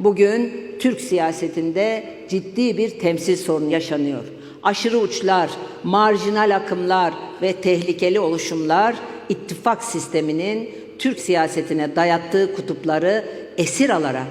Bugün Türk siyasetinde ciddi bir temsil sorunu yaşanıyor. Aşırı uçlar, marjinal akımlar ve tehlikeli oluşumlar ittifak sisteminin Türk siyasetine dayattığı kutupları esir alarak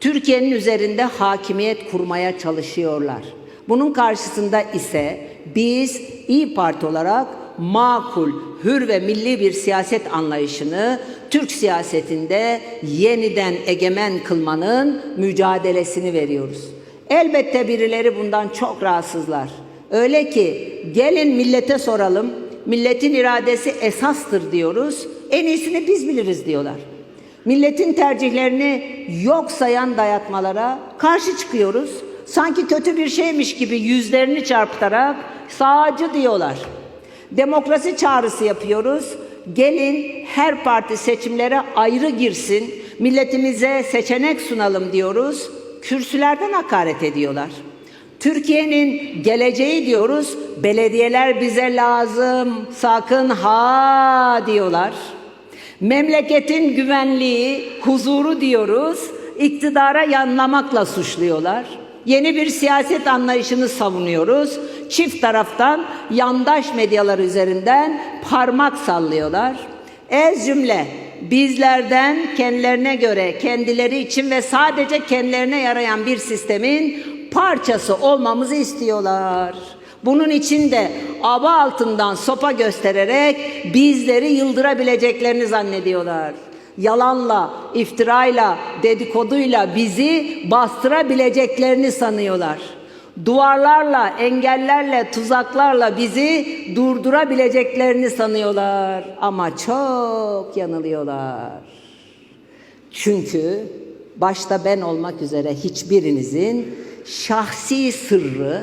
Türkiye'nin üzerinde hakimiyet kurmaya çalışıyorlar. Bunun karşısında ise biz İyi Parti olarak makul, hür ve milli bir siyaset anlayışını Türk siyasetinde yeniden egemen kılmanın mücadelesini veriyoruz. Elbette birileri bundan çok rahatsızlar. Öyle ki gelin millete soralım, milletin iradesi esastır diyoruz, en iyisini biz biliriz diyorlar. Milletin tercihlerini yok sayan dayatmalara karşı çıkıyoruz. Sanki kötü bir şeymiş gibi yüzlerini çarpıtarak sağcı diyorlar. Demokrasi çağrısı yapıyoruz. Gelin her parti seçimlere ayrı girsin, milletimize seçenek sunalım diyoruz. Kürsülerden hakaret ediyorlar. Türkiye'nin geleceği diyoruz. Belediyeler bize lazım. Sakın ha diyorlar. Memleketin güvenliği, huzuru diyoruz. iktidara yanlamakla suçluyorlar. Yeni bir siyaset anlayışını savunuyoruz. Çift taraftan yandaş medyalar üzerinden parmak sallıyorlar. Ez cümle bizlerden kendilerine göre, kendileri için ve sadece kendilerine yarayan bir sistemin parçası olmamızı istiyorlar. Bunun için de aba altından sopa göstererek bizleri yıldırabileceklerini zannediyorlar. Yalanla, iftirayla, dedikoduyla bizi bastırabileceklerini sanıyorlar. Duvarlarla, engellerle, tuzaklarla bizi durdurabileceklerini sanıyorlar. Ama çok yanılıyorlar. Çünkü başta ben olmak üzere hiçbirinizin şahsi sırrı,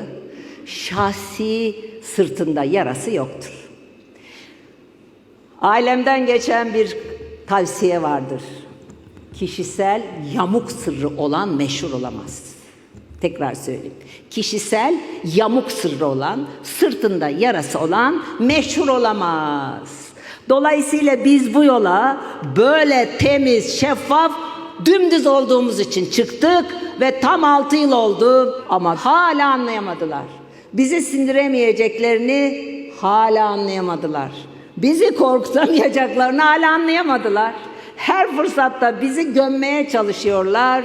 şahsi sırtında yarası yoktur. Ailemden geçen bir tavsiye vardır. Kişisel yamuk sırrı olan meşhur olamaz. Tekrar söyleyeyim. Kişisel yamuk sırrı olan, sırtında yarası olan meşhur olamaz. Dolayısıyla biz bu yola böyle temiz, şeffaf, dümdüz olduğumuz için çıktık ve tam altı yıl oldu ama hala anlayamadılar. Bizi sindiremeyeceklerini hala anlayamadılar. Bizi korkutamayacaklarını hala anlayamadılar. Her fırsatta bizi gömmeye çalışıyorlar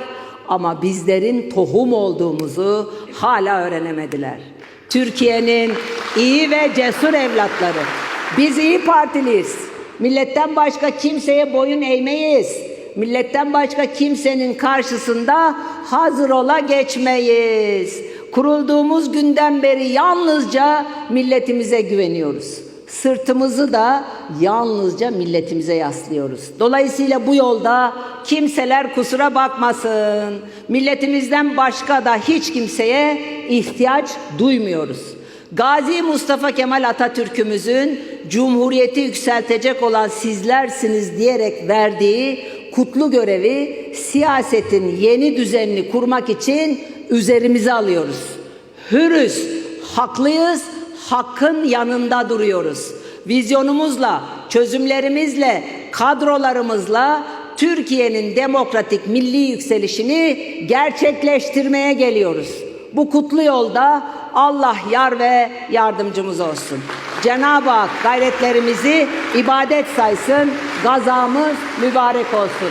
ama bizlerin tohum olduğumuzu hala öğrenemediler. Türkiye'nin iyi ve cesur evlatları. Biz iyi partiliyiz. Milletten başka kimseye boyun eğmeyiz. Milletten başka kimsenin karşısında hazır ola geçmeyiz. Kurulduğumuz günden beri yalnızca milletimize güveniyoruz. Sırtımızı da yalnızca milletimize yaslıyoruz. Dolayısıyla bu yolda kimseler kusura bakmasın. Milletimizden başka da hiç kimseye ihtiyaç duymuyoruz. Gazi Mustafa Kemal Atatürk'ümüzün Cumhuriyeti yükseltecek olan sizlersiniz diyerek verdiği kutlu görevi siyasetin yeni düzenini kurmak için üzerimize alıyoruz. Hürüz, haklıyız, hakkın yanında duruyoruz. Vizyonumuzla, çözümlerimizle, kadrolarımızla Türkiye'nin demokratik milli yükselişini gerçekleştirmeye geliyoruz. Bu kutlu yolda Allah yar ve yardımcımız olsun. Cenab-ı Hak gayretlerimizi ibadet saysın, gazamız mübarek olsun.